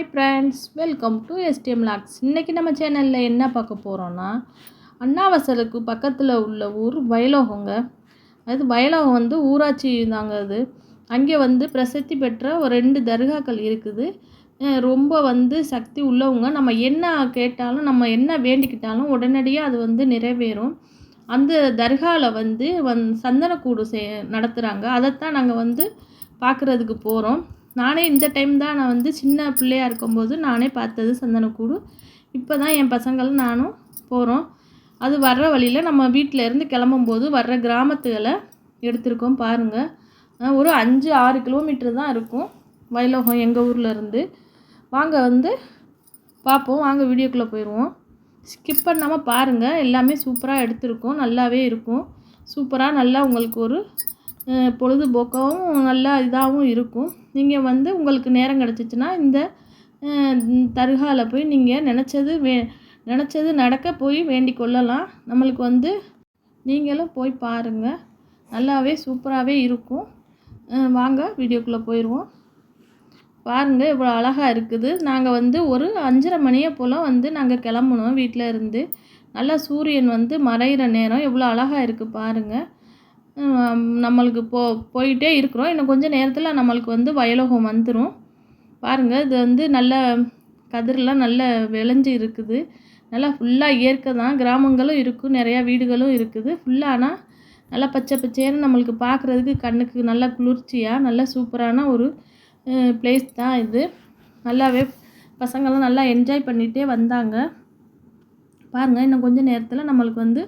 Hi friends welcome to STM logs இன்றைக்கி நம்ம சேனலில் என்ன பார்க்க போகிறோன்னா அண்ணாவசலுக்கு பக்கத்தில் உள்ள ஊர் வயலோகங்க. அது வயலோகம் வந்து ஊராட்சி தாங்க அது. அங்கே வந்து பிரசித்தி பெற்ற ஒரு ரெண்டு தர்காக்கள் இருக்குது. ரொம்ப வந்து சக்தி உள்ளவங்க. நம்ம என்ன கேட்டாலும் நம்ம என்ன வேண்டிக்கிட்டாலும் உடனடியாக அது வந்து நிறைவேறும். அந்த தர்காவில் வந்து வந் சந்தனக்கூடு செ நடத்துகிறாங்க அதைத்தான் நாங்கள் வந்து பார்க்குறதுக்கு போகிறோம் நானே இந்த டைம் தான் நான் வந்து சின்ன பிள்ளையா இருக்கும்போது நானே பார்த்தது சந்தனக்கூடு. இப்போ தான் என் பசங்களும் நானும் போகிறோம் அது வர்ற வழியில் நம்ம வீட்டில் இருந்து கிளம்பும்போது வர்ற கிராமத்துகளை எடுத்திருக்கோம் பாருங்கள் ஒரு அஞ்சு ஆறு கிலோமீட்டர் தான் இருக்கும் வயலோகம் எங்கள் ஊரில் இருந்து. வாங்க வந்து பார்ப்போம். வாங்க வீடியோக்குள்ளே போயிடுவோம் ஸ்கிப் பண்ணாமல் பாருங்கள் எல்லாமே சூப்பராக எடுத்திருக்கோம். நல்லாவே இருக்கும். சூப்பராக நல்லா உங்களுக்கு ஒரு பொழுதுபோக்காகவும் நல்லா இதாகவும் இருக்கும். நீங்கள் வந்து உங்களுக்கு நேரம் கிடச்சிச்சின்னா இந்த தர்காவில் போய் நீங்கள் நினச்சது வே நினச்சது நடக்க போய் வேண்டிக் கொள்ளலாம். நம்மளுக்கு வந்து நீங்களும் போய் பாருங்கள் நல்லாவே சூப்பராகவே இருக்கும். வாங்க வீடியோக்குள்ளே போயிடுவோம் பாருங்கள் இவ்வளோ அழகாக இருக்குது. நாங்கள் வந்து ஒரு அஞ்சரை மணியை போல் வந்து நாங்கள் கிளம்புனோம் வீட்டில் இருந்து. நல்லா சூரியன் வந்து மறையிற நேரம். எவ்வளோ அழகாக இருக்குது பாருங்கள் நம்மளுக்கு போ போயிட்டே இருக்கிறோம். இன்னும் கொஞ்சம் நேரத்தில் நம்மளுக்கு வந்து வயலோகம் வந்துடும் பாருங்கள் இது வந்து நல்ல கதிரெலாம் நல்ல விளைஞ்சு இருக்குது. நல்லா ஃபுல்லாக இயற்கை தான். கிராமங்களும் இருக்கும் நிறையா வீடுகளும் இருக்குது. ஃபுல்லாக ஆனால் நல்லா பச்சை பச்சையான நம்மளுக்கு பார்க்குறதுக்கு கண்ணுக்கு நல்லா குளிர்ச்சியாக நல்லா சூப்பரான ஒரு பிளேஸ் தான் இது. நல்லாவே பசங்கள்லாம் நல்லா என்ஜாய் பண்ணிகிட்டே வந்தாங்க. பாருங்கள் இன்னும் கொஞ்சம் நேரத்தில் நம்மளுக்கு வந்து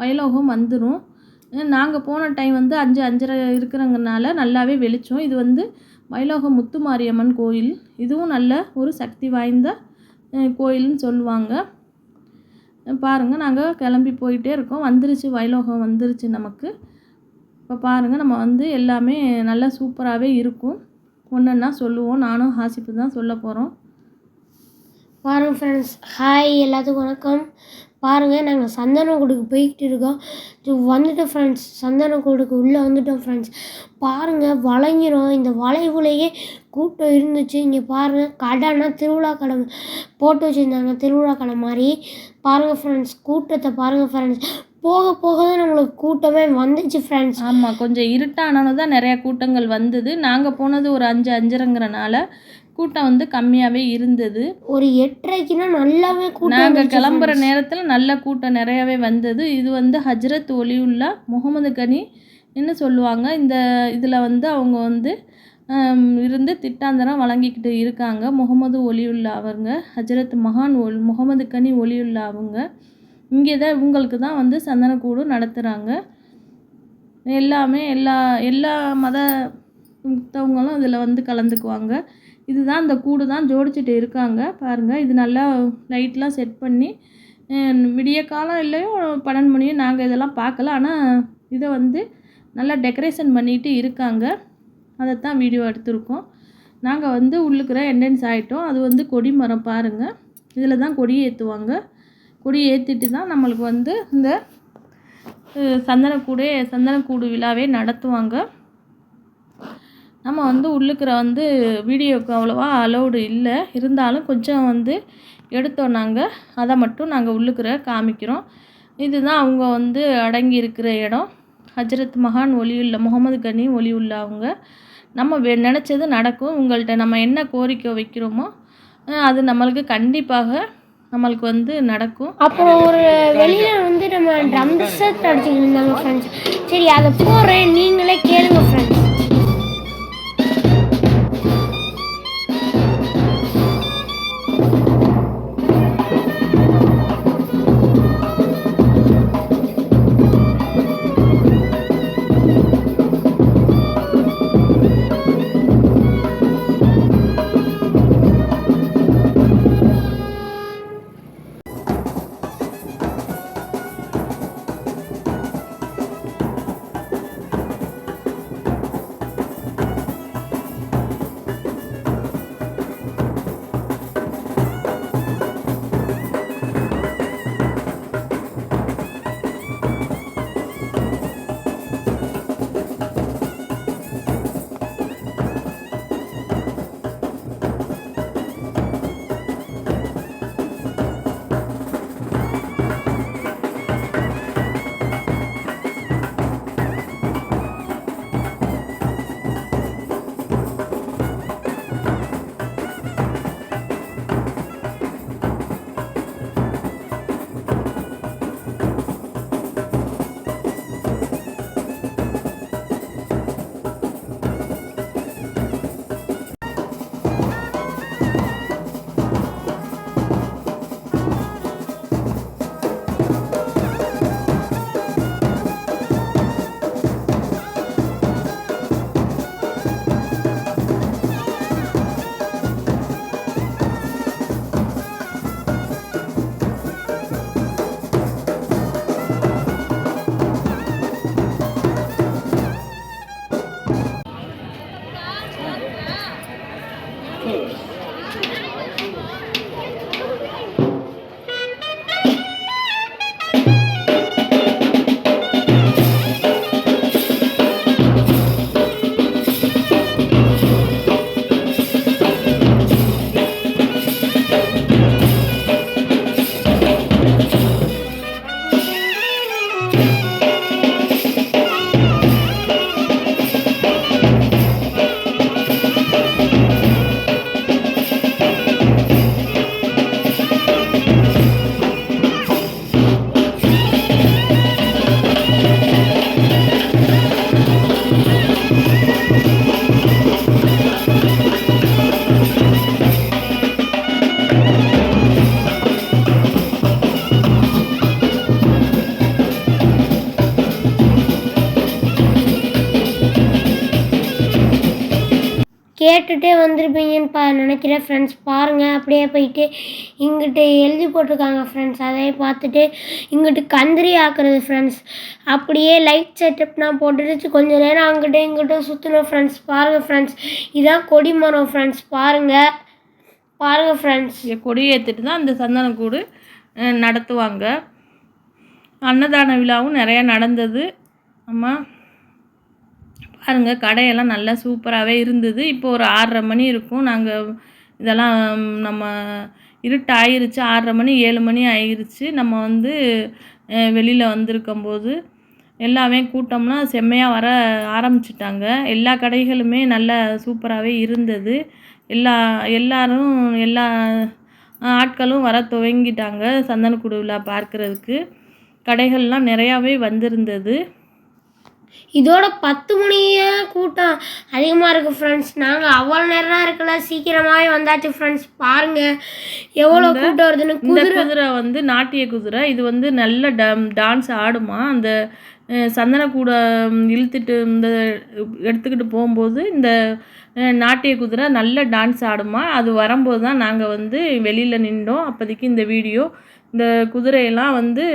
வயலோகம் வந்துடும் நாங்கள் போன டைம் வந்து அஞ்சு அஞ்சரை இருக்கிறங்கனால நல்லாவே வெளிச்சம். இது வந்து வயலோகம் முத்துமாரியம்மன் கோயில். இதுவும் நல்ல ஒரு சக்தி வாய்ந்த கோயில்னு சொல்லுவாங்க. பாருங்கள் நாங்கள் கிளம்பி போயிட்டே இருக்கோம். வந்துருச்சு வயலோகம் வந்துருச்சு நமக்கு. இப்போ பாருங்கள் நம்ம வந்து எல்லாமே நல்லா சூப்பராகவே இருக்கும். ஒன்றுன்னா சொல்லுவோம். நானும் ஹாசிப்பு தான் சொல்ல போகிறோம் பாருங்கள் ஃப்ரெண்ட்ஸ் ஹாய் எல்லாத்துக்கும் வணக்கம். பாருங்கள் நாங்கள் சந்தனக்கூடுக்கு போய்கிட்டு இருக்கோம். வந்துட்டோம் ஃப்ரெண்ட்ஸ் சந்தனக்கூடுக்கு உள்ளே வந்துட்டோம் ஃப்ரெண்ட்ஸ் பாருங்கள் வளைஞ்சிரும் இந்த வளைவுலேயே கூட்டம் இருந்துச்சு. இங்கே பாருங்கள் கடைனா திருவிழா கடை போட்டு வச்சுருந்தாங்க திருவிழா கடை மாதிரி. பாருங்கள் ஃப்ரெண்ட்ஸ் கூட்டத்தை பாருங்கள் ஃப்ரெண்ட்ஸ் போக போக தான் நம்மளுக்கு கூட்டமே வந்துச்சு ஃப்ரெண்ட்ஸ் ஆமாம் கொஞ்சம் இருட்டானது தான் நிறையா கூட்டங்கள் வந்தது. நாங்கள் போனது ஒரு அஞ்சு அஞ்சரைங்கிறனால கூட்டம் வந்து கம்மியாகவே இருந்தது. ஒரு எட்டரைக்குன்னா நல்லாவே கூட்டம் நாங்கள் கிளம்புற. நேரத்தில் நல்ல கூட்டம் நிறையாவே வந்தது. இது வந்து ஹஜ்ரத் ஒலியுல்லா முகமது கனி என்ன சொல்லுவாங்க. இந்த இதில் வந்து அவங்க வந்து இருந்து திட்டாந்தரம் வழங்கிக்கிட்டு இருக்காங்க. முகமது ஒலியுல்லா அவங்க ஹஜ்ரத் மகான் ஒல் முகமது கனி ஒலியுல்லா அவங்க. இங்கே தான் இவங்களுக்கு தான் வந்து சந்தனக்கூடு நடத்துகிறாங்க எல்லாமே எல்லா எல்லா மத மற்றவங்களும் இதில் வந்து கலந்துக்குவாங்க. இதுதான் இந்த கூடு தான் ஜோடிச்சுட்டு இருக்காங்க. பாருங்கள் இது நல்லா லைட்லாம் செட் பண்ணி விடிய காலம் இல்லையோ பன்னெண்டு மணியும் நாங்கள் இதெல்லாம் பார்க்கல. ஆனால் இதை வந்து நல்லா டெக்கரேஷன் பண்ணிட்டு இருக்காங்க. அதைத்தான் வீடியோ எடுத்திருக்கோம். நாங்கள் வந்து உள்ளுக்குற என்ட்ரன்ஸ் ஆகிட்டோம் அது வந்து கொடி மரம் பாருங்கள் இதில் தான் கொடி ஏற்றுவாங்க கொடி ஏற்றிட்டு தான் நம்மளுக்கு வந்து இந்த சந்தனக்கூடு சந்தனக்கூடு விழாவே நடத்துவாங்க. நம்ம வந்து உள்ளுக்குற வந்து வீடியோக்கு அவ்வளோவா அலௌடு இல்லை. இருந்தாலும் கொஞ்சம் வந்து எடுத்தோம் நாங்கள் அதை மட்டும் நாங்கள் உள்ளுக்குற காமிக்கிறோம். இதுதான் அவங்க வந்து அடங்கி இருக்கிற இடம். ஹஜ்ரத் மகான் ஒலியுள்ள முகமது கனி ஒலியுள்ள அவங்க. நம்ம வெ நினச்சது நடக்கும். உங்கள்கிட்ட நம்ம என்ன கோரிக்கை வைக்கிறோமோ அது நம்மளுக்கு கண்டிப்பாக நம்மளுக்கு வந்து நடக்கும். அப்புறம் ஒரு வெளியில வந்து நம்ம ட்ரம்ஸை செட் இருந்தாங்க ஃப்ரெண்ட்ஸ் சரி அதை போடுறேன். நீங்களே கேளுங்க ஃப்ரெண்ட்ஸ் வந்திருப்பீங்கன்னு பா நினைக்கிறேன் ஃப்ரெண்ட்ஸ் பாருங்கள் அப்படியே போயிட்டு இங்கிட்டு எழுதி போட்டிருக்காங்க ஃப்ரெண்ட்ஸ் அதையே பார்த்துட்டு இங்கிட்டு கந்திரி ஆக்குறது ஃப்ரெண்ட்ஸ் அப்படியே லைட் செட்டப்னால் போட்டுட்டு கொஞ்ச நேரம் அங்கிட்ட இங்கிட்டும் சுற்றணும் ஃப்ரெண்ட்ஸ் பாருங்கள் ஃப்ரெண்ட்ஸ் இதான் கொடி மரம் ஃப்ரெண்ட்ஸ் பாருங்கள் பாருங்கள் ஃப்ரெண்ட்ஸ் கொடி ஏற்றுட்டு தான் அந்த சந்தனக்கூடு நடத்துவாங்க. அன்னதான விழாவும் நிறையா நடந்தது. ஆமாம் பாருங்கள் கடையெல்லாம் நல்லா சூப்பராகவே இருந்தது. இப்போ ஒரு ஆறரை மணி இருக்கும். நாங்கள் இதெல்லாம் நம்ம இருட்டு ஆயிருச்சு ஆறரை மணி ஏழு மணி ஆயிருச்சு. நம்ம வந்து வெளியில் வந்திருக்கும்போது எல்லாமே கூட்டம்லாம் செம்மையாக வர ஆரம்பிச்சிட்டாங்க. எல்லா கடைகளுமே நல்ல சூப்பராகவே இருந்தது. எல்லா எல்லாரும் எல்லா ஆட்களும் வர துவங்கிட்டாங்க சந்தனக்கூடு பார்க்குறதுக்கு. கடைகள்லாம் நிறையாவே வந்திருந்தது. இதோட பத்து மணியே கூட்டம் அதிகமாக இருக்குது ஃப்ரெண்ட்ஸ் நாங்கள் அவ்வளோ நேரம் இருக்கல. சீக்கிரமாகவே வந்தாச்சு ஃப்ரெண்ட்ஸ் பாருங்கள் எவ்வளோ கூட்டம் வருதுன்னு. இந்த குதிரை வந்து நாட்டிய குதிரை. இது வந்து நல்ல டான்ஸ் ஆடுமா? அந்த அஹ், சந்தனக்கூட இழுத்துட்டு இந்த எடுத்துக்கிட்டு போகும்போது இந்த நாட்டிய குதிரை நல்ல டான்ஸ் ஆடுமா? அது வரும்போது தான் நாங்கள் வந்து வெளியில் நின்றோம். அப்போதைக்கு இந்த வீடியோ இந்த குதிரையெல்லாம் வந்து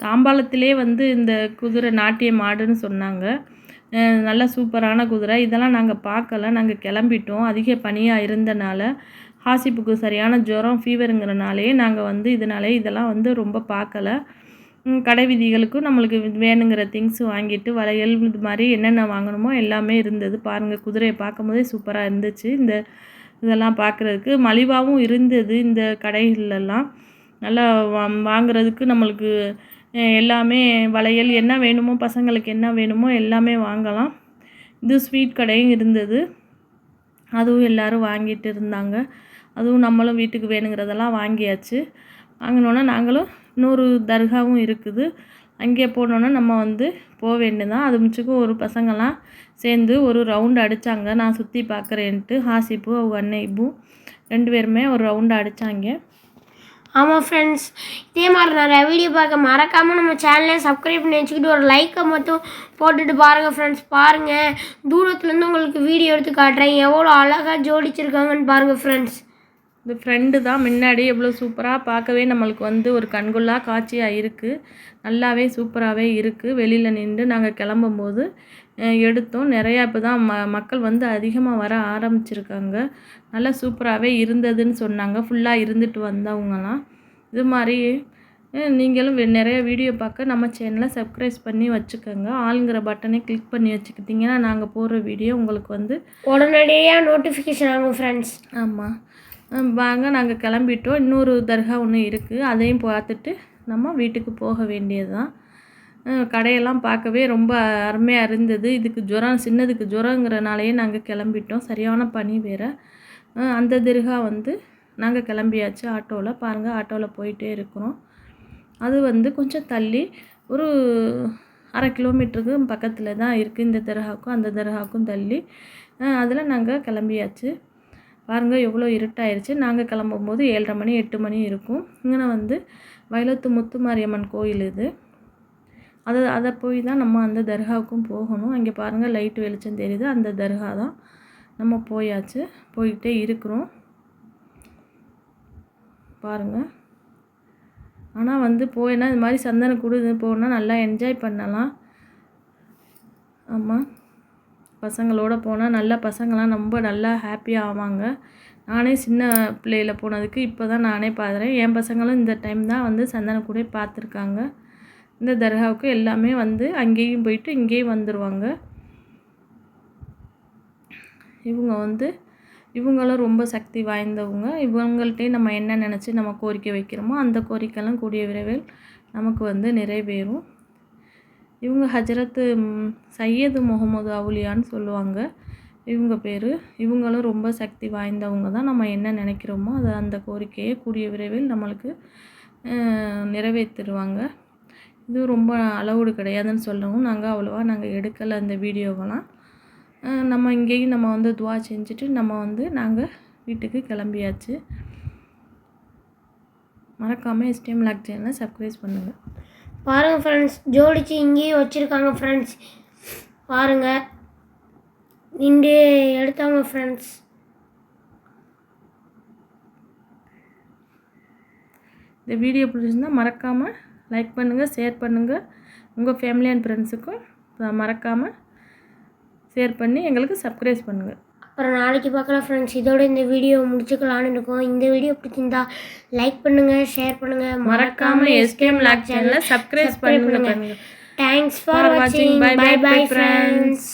தாம்பாளத்திலே வந்து இந்த குதிரை நாட்டிய மாடுன்னு சொன்னாங்க. நல்லா நல்ல சூப்பரான குதிரை. இதெல்லாம் நாங்கள் பார்க்கல. நாங்கள் கிளம்பிட்டோம். அதிக பனியாக இருந்தனால ஹாசிப்புக்கு சரியான ஜுரம் ஃபீவருங்கிறனாலே நாங்கள் வந்து இதனாலே இதெல்லாம் வந்து ரொம்ப பார்க்கல. கடை விதிகளுக்கும் நம்மளுக்கு வேணுங்கிற திங்ஸ் வாங்கிட்டு வளையல் இது மாதிரி என்னென்ன வாங்கணுமோ எல்லாமே இருந்தது. பாருங்கள் குதிரையை பார்க்கும்போதே சூப்பராக இருந்துச்சு. இந்த இதெல்லாம் பார்க்குறதுக்கு மலிவாகவும் இருந்தது இந்த கடைகளெல்லாம் நல்லா வாங்குறதுக்கு நம்மளுக்கு எல்லாமே வளையல் என்ன வேணுமோ பசங்களுக்கு என்ன வேணுமோ எல்லாமே வாங்கலாம். இது ஸ்வீட் கடையும் இருந்தது. அதுவும் எல்லோரும் வாங்கிட்டு இருந்தாங்க. அதுவும் நம்மளும் வீட்டுக்கு வேணுங்கிறதெல்லாம் வாங்கியாச்சு. வாங்கினோன்னா நாங்களும் இன்னொரு தர்காவும் இருக்குது. அங்கே போனோன்னா நம்ம வந்து போக வேண்டியதான் அது மிச்சுக்கும் ஒரு பசங்கள்லாம் சேர்ந்து ஒரு ரவுண்டு அடித்தாங்க நான் சுற்றி பார்க்குறேன்ட்டு ஹாசிப்பு அவங்க அன்னைப்பும் ரெண்டு பேருமே ஒரு ரவுண்டு அடித்தாங்க ஆமாம் ஃப்ரெண்ட்ஸ் இதே மாதிரி நிறைய வீடியோ பார்க்க மறக்காமல் நம்ம சேனலை சப்ஸ்கிரைப் பண்ணி வச்சுக்கிட்டு ஒரு லைக்கை மட்டும் போட்டுட்டு பாருங்கள் ஃப்ரெண்ட்ஸ் பாருங்கள் தூரத்துலேருந்து உங்களுக்கு வீடியோ எடுத்து காட்டுறேன். எவ்வளோ அழகாக ஜோடிச்சிருக்காங்கன்னு பாருங்கள் ஃப்ரெண்ட்ஸ் இந்த ஃப்ரெண்டு தான் முன்னாடி எவ்வளோ சூப்பராக பார்க்கவே நம்மளுக்கு வந்து ஒரு கண்கொள்ளா காட்சியாக இருக்குது நல்லாவே சூப்பராகவே இருக்குது வெளியில் நின்று நாங்கள் கிளம்பும்போது எடுத்தோம். நிறையா இப்போ தான் ம மக்கள் வந்து அதிகமாக வர ஆரம்பிச்சிருக்காங்க. நல்லா சூப்பராகவே இருந்ததுன்னு சொன்னாங்க. ஃபுல்லாக இருந்துட்டு வந்தவங்கலாம். இது மாதிரி நீங்களும் நிறைய வீடியோ பார்க்க நம்ம சேனலை சப்ஸ்கிரைப் பண்ணி வச்சுக்கோங்க. ஆளுங்கிற பட்டனை கிளிக் பண்ணி வச்சுக்கிட்டிங்கன்னா நாங்கள் போடுற வீடியோ உங்களுக்கு வந்து உடனடியாக நோட்டிஃபிகேஷன் ஆகும் ஃப்ரெண்ட்ஸ் ஆமாம் வாங்க நாங்கள் கிளம்பிட்டோம். இன்னொரு தர்கா ஒன்று இருக்குது அதையும் பார்த்துட்டு நம்ம வீட்டுக்கு போக வேண்டியது தான் கடையெல்லாம் பார்க்கவே ரொம்ப அருமையாக இருந்தது. இதுக்கு ஜுரம் சின்னதுக்கு ஜுரங்கிறனாலேயே நாங்கள் கிளம்பிட்டோம். சரியான பனி வேறு. அந்த திருகா வந்து நாங்கள் கிளம்பியாச்சு ஆட்டோவில் பாருங்கள் ஆட்டோவில் போயிட்டே இருக்கிறோம். அது வந்து கொஞ்சம் தள்ளி ஒரு அரை கிலோமீட்டருக்கு பக்கத்தில் தான் இருக்குது இந்த தர்காவுக்கும் அந்த தர்காவுக்கும் தள்ளி. அதில் நாங்கள் கிளம்பியாச்சு. பாருங்கள் எவ்வளோ இருட்டாயிருச்சு. நாங்கள் கிளம்பும்போது ஏழரை மணி எட்டு மணி இருக்கும். இங்கே வந்து வயலத்து முத்துமாரியம்மன் கோயில் இது. அது அதை போய் தான் நம்ம அந்த தர்காவுக்கும் போகணும். அங்கே பாருங்கள் லைட் வெளிச்சம் தெரியுது. அந்த தர்கா தான் நம்ம போயாச்சு. போய்கிட்டே இருக்கிறோம். பாருங்கள் ஆனால் வந்து போயினா இது மாதிரி சந்தனக்கூடு இது போனால் நல்லா என்ஜாய் பண்ணலாம். ஆமாம் பசங்களோட போனால் நல்லா பசங்களாம் ரொம்ப நல்லா ஹாப்பியாக ஆவாங்க. நானே சின்ன பிள்ளையில் போனதுக்கு இப்போ தான் நானே பார்க்குறேன் என் பசங்களும் இந்த டைம் தான் வந்து சந்தனக்கூடே பார்த்துருக்காங்க. இந்த தர்காவுக்கு எல்லாமே வந்து அங்கேயும் போயிட்டு இங்கேயும் வந்துடுவாங்க இவங்க வந்து இவங்களும் ரொம்ப சக்தி வாய்ந்தவங்க. இவங்கள்ட்டே நம்ம என்ன நினச்சி நம்ம கோரிக்கை வைக்கிறோமோ அந்த கோரிக்கைலாம் கூடிய விரைவில் நமக்கு வந்து நிறைவேறும். இவங்க ஹஜரத்து சையது முகமது அவுலியான்னு சொல்லுவாங்க. இவங்க பேர். இவங்களும் ரொம்ப சக்தி வாய்ந்தவங்க தான். நம்ம என்ன நினைக்கிறோமோ அது அந்த கோரிக்கையை கூடிய விரைவில் நம்மளுக்கு நிறைவேற்றிடுவாங்க. இது ரொம்ப அளவுடு கிடையாதுன்னு சொல்லவும் நாங்கள் அவ்வளோவா நாங்கள் எடுக்கலை அந்த வீடியோவெல்லாம். நம்ம இங்கேயும் நம்ம வந்து துவா செஞ்சுட்டு நம்ம வந்து நாங்கள் வீட்டுக்கு கிளம்பியாச்சு. மறக்காமல் எஸ்டிஎம் லாக் சேனலை சப்ஸ்கிரைப் பண்ணுங்கள் பாருங்கள் ஃப்ரெண்ட்ஸ் ஜோடிச்சு இங்கேயும் வச்சுருக்காங்க ஃப்ரெண்ட்ஸ் பாருங்கள் நின்று எடுத்தாங்க ஃப்ரெண்ட்ஸ் இந்த வீடியோ பிடிச்சிருந்தா மறக்காமல் லைக் பண்ணுங்கள் ஷேர் பண்ணுங்கள் உங்கள் ஃபேமிலி அண்ட் ஃப்ரெண்ட்ஸுக்கும் மறக்காமல் ஷேர் பண்ணி எங்களுக்கு சப்ஸ்கிரைப் பண்ணுங்கள் அப்புறம் நாளைக்கு பார்க்கலாம் ஃப்ரெண்ட்ஸ் இதோட இந்த வீடியோ முடிச்சுக்கலான்னு இருக்கோம். இந்த வீடியோ பிடிச்சிருந்தா லைக் பண்ணுங்கள் ஷேர் பண்ணுங்கள் மறக்காமல் எஸ்கேம் லாக் சேனலை சப்ஸ்கிரைப் பண்ணுங்க பண்ணுங்க. Thanks for. வாட்சிங் பை பை. ஃப்ரெண்ட்ஸ்